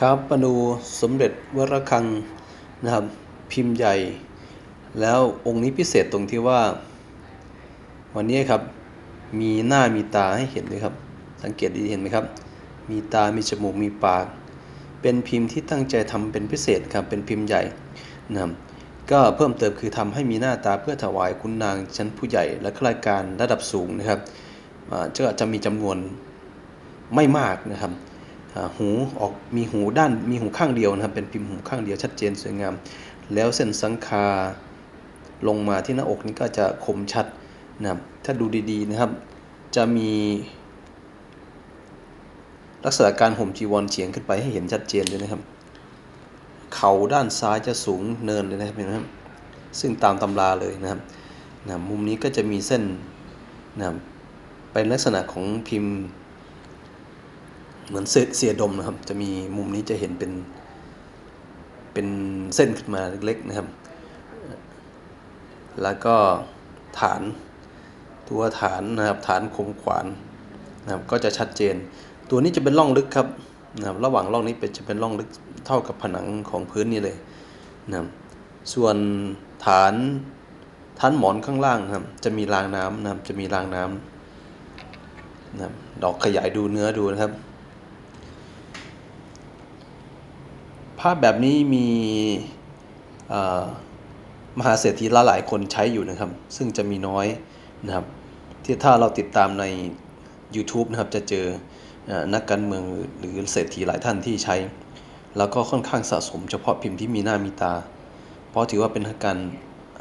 ครับมาดูสมเด็จวรคังนะครับ พิมพ์ใหญ่ แล้วองค์นี้พิเศษตรงที่ว่า วันนี้ครับ มีหน้ามีตาให้เห็นเลยครับ สังเกตดีเห็นไหมครับ มีตา มีจมูก มีปาก เป็นพิมพ์ที่ตั้งใจทำเป็นพิเศษครับ เป็นพิมพ์ใหญ่นะครับก็เพิ่มเติมคือทำให้มีหน้าตาเพื่อถวายคุณนางชั้นผู้ใหญ่และข้าราชการระดับสูงนะครับอ่าก็จะมีจำนวนไม่มากนะครับ หูออกมีหูด้านมีหูข้างเดียวนะครับเป็นพิมพ์หูข้างเดียวชัดเจนสวยงาม แล้วเส้นสังคาลงมาที่หน้าอกนี่ก็จะคมชัดนะครับถ้าดูดีๆนะครับ จะมี ลักษณะการห่มจีวรเฉียงขึ้นไปให้เห็นชัดเจนเลยนะครับ เข่าด้านซ้ายจะสูงเนินเลยนะครับเห็นไหมครับซึ่งตามตำราเลยนะครับนะมุมนี้ก็จะมีเส้นนะครับเป็นลักษณะของพิมพ์ เหมือนเสียดมนะครับ จะมีมุมนี้จะเห็นเป็นเป็นเส้นขึ้นมาเล็กๆนะครับ แล้วก็ฐานตัวฐานนะครับฐานคมขวานนะครับก็จะชัดเจน ตัวนี้จะเป็นร่องลึกครับนะครับระหว่างร่องนี้เป็นจะเป็นร่องลึกเท่ากับผนังของพื้นนี่เลยนะครับส่วนฐานฐานหมอนข้างล่างนะครับจะมีรางน้ำนะครับจะมีรางน้ำนะครับดอกขยายดูเนื้อดูนะครับ ภาพแบบนี้มีมหาเศรษฐีละหลายคนใช้อยู่นะครับ ซึ่งจะมีน้อยนะครับ ที่ถ้าเราติดตามใน YouTube นะครับ จะเจอนักการเมืองหรือเศรษฐีหลายท่านที่ใช้ แล้วก็ค่อนข้างสะสมเฉพาะพิมพ์ที่มีหน้ามีตา เพราะถือว่าเป็นการ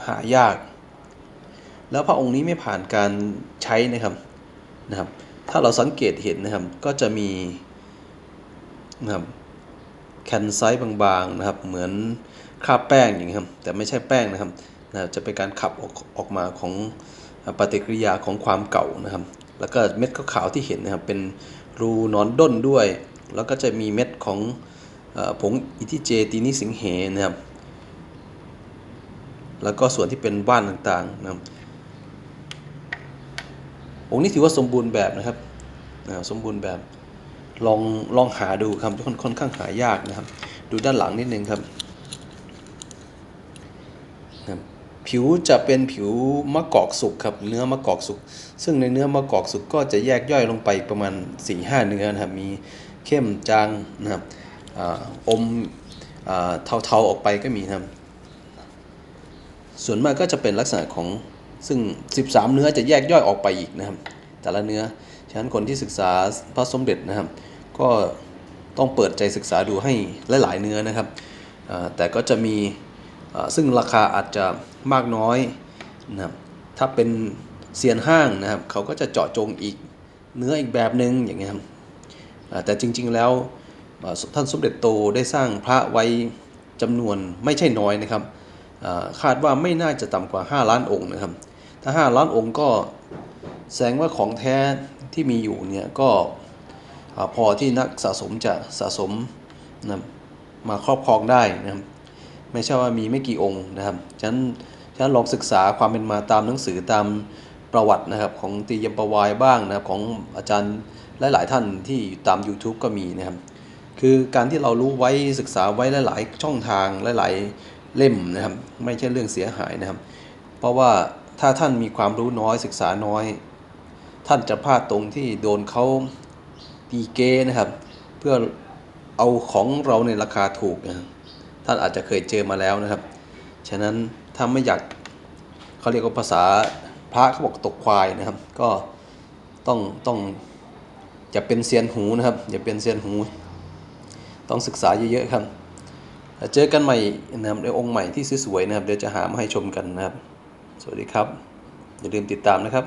หายาก แล้วพระองค์นี้ไม่ผ่านการใช้นะครับนะครับ ถ้าเราสังเกตเห็นนะครับก็จะมีนะครับ แคนไซต์บางๆนะครับ เหมือนคราบแป้งอย่างนี้ครับ แต่ไม่ใช่แป้งนะครับนะจะเป็นการขับออกออกมาของปฏิกิริยาของความเก่านะครับ แล้วก็เม็ดขาวๆที่เห็นนะครับ เป็นรูนอนด้นด้วย แล้วก็จะมีเม็ดของอผงอิทิเจตีนิสิงเหนะครับ แล้วก็ส่วนที่เป็นบ้านต่างๆนะครับองค์นี้ถือว่าสมบูรณ์แบบนะครับ สมบูรณ์แบบ ลองลองหาดูครับค่อนค่อนข้างหายากนะครับ ดูด้านหลังนิดนึงครับผิวจะเป็นผิวมะกอกสุกครับเนื้อมะกอกสุก ซึ่งในเนื้อมะกอกสุกก็จะแยกย่อยลงไปประมาณ4ี่ห้าเนื้อนะครับมีเข้มจางนะครับออมอาเทาๆออกไปก็มีนะครับ ส่วนมากก็จะเป็นลักษณะของซึ่ง 13 เนื้อจะแยกย่อยออกไปอีกนะครับ แต่ละเนื้อฉะนั้นคนที่ศึกษาพระสมเด็จนะครับ ก็ต้องเปิดใจศึกษาดูให้หลาย ๆ เนื้อนะครับ แต่ก็จะมีซึ่งราคาอาจจะมากน้อยนะครับถ้าเป็นเซียนห้างนะครับเขาก็จะเจาะจงอีกเนื้ออีกแบบหนึ่งอย่างเงี้ยครับแต่จริง ๆ แล้วท่านสมเด็จโตได้สร้างพระไว้จำนวนไม่ใช่น้อยนะครับคาดว่าไม่น่าจะต่ำกว่า 5 ล้านองค์นะครับ ถ้า 5 ล้านองค์ก็แสดงว่าของแท้ที่มีอยู่เนี่ยก็ พอที่นักสะสมจะสะสมนะมาครอบครองได้นะครับไม่ใช่ว่ามีไม่กี่องค์นะครับฉะนั้นฉะนั้นลองศึกษาความเป็นมาตามหนังสือตามประวัตินะครับของตียมประวายบ้างนะครับของอาจารย์หลาย ๆ ท่านที่ตาม YouTube ก็มีนะครับ คือการที่เรารู้ไว้ศึกษาไว้หลาย ๆ ช่องทางหลาย ๆ เล่มนะครับ ไม่ใช่เรื่องเสียหายนะครับ เพราะว่าถ้าท่านมีความรู้น้อยศึกษาน้อย ท่านจะพลาดตรงที่โดนเขา ตีเกนะครับ เพื่อเอาของเราในราคาถูกนะท่านอาจจะเคยเจอมาแล้วนะครับ ฉะนั้นถ้าไม่อยากเขาเรียกว่าภาษาพระเขาบอกตกควายนะครับ ก็ต้องต้องอย่าเป็นเซียนหูนะครับ อย่าเป็นเซียนหู ต้องศึกษาเยอะๆครับเจอกันใหม่นะครับในองค์ใหม่ที่สวยๆนะครับ เดี๋ยวจะหามาให้ชมกันนะครับ สวัสดีครับ อย่าลืมติดตามนะครับ